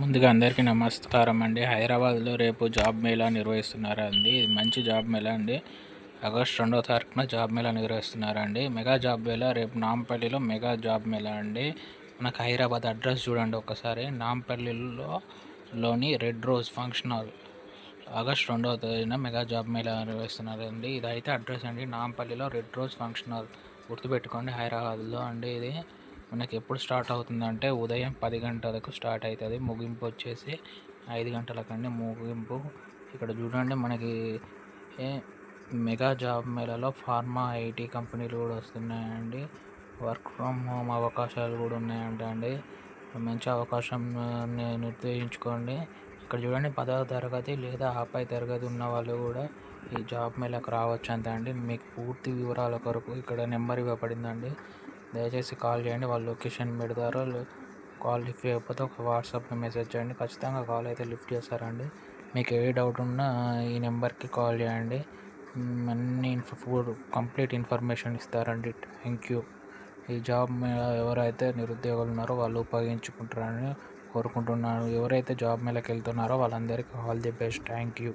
ముందుగా అందరికీ నమస్కారం అండి. హైదరాబాద్లో రేపు జాబ్ మేళా నిర్వహిస్తున్నారండి. ఇది మంచి జాబ్ మేళా అండి. ఆగస్ట్ రెండో తారీఖున జాబ్ మేళా నిర్వహిస్తున్నారండి. మెగా జాబ్ మేళా రేపు నాంపల్లిలో మెగా జాబ్ మేళా అండి. మనకు హైదరాబాద్ అడ్రస్ చూడండి ఒకసారి. నాంపల్లిలో లోని Red Rose function hall. August రెండవ తేదీన మెగా జాబ్ మేళా నిర్వహిస్తున్నారండి. ఇదైతే అడ్రస్ అండి. నాంపల్లిలో రెడ్ రోజ్ ఫంక్షన్ హాల్. గుర్తుపెట్టుకోండి హైదరాబాద్లో అండి ఇది. మనకి ఎప్పుడు స్టార్ట్ అవుతుందంటే ఉదయం పది గంటలకు స్టార్ట్ అవుతుంది. ముగింపు వచ్చేసి ఐదు గంటలకండి. ముగింపు ఇక్కడ చూడండి మనకి మెగా జాబ్ మేళలో ఫార్మా ఐటీ కంపెనీలు కూడా వస్తున్నాయండి. వర్క్ ఫ్రమ్ హోమ్ అవకాశాలు కూడా ఉన్నాయంట అండి. మంచి అవకాశం ని- నిర్ణయించుకోండి ఇక్కడ చూడండి పదవ తరగతి లేదా ఆపై తరగతి ఉన్న వాళ్ళు కూడా ఈ జాబ్ మేళకు రావచ్చు అంతే అండి. మీకు పూర్తి వివరాల కొరకు ఇక్కడ నెంబర్ ఇవ్వబడిందండి. దయచేసి కాల్ చేయండి వాళ్ళు లొకేషన్ పెడతారు కాల్ లిఫ్ట్ చేయకపోతే ఒక వాట్సాప్లో మెసేజ్ చేయండి. ఖచ్చితంగా కాల్ అయితే లిఫ్ట్ చేస్తారండి. మీకు ఏ డౌట్ ఉన్నా ఈ నెంబర్కి కాల్ చేయండి. అన్ని ఇన్ఫో కంప్లీట్ ఇన్ఫర్మేషన్ ఇస్తారండి. Thank you. ఈ జాబ్ మీద ఎవరైతే నిరుద్యోగులు ఉన్నారో వాళ్ళు ఉపయోగించుకుంటారని కోరుకుంటున్నాను. ఎవరైతే జాబ్ మేళకి వెళ్తున్నారో వాళ్ళందరికీ all the best. Thank you.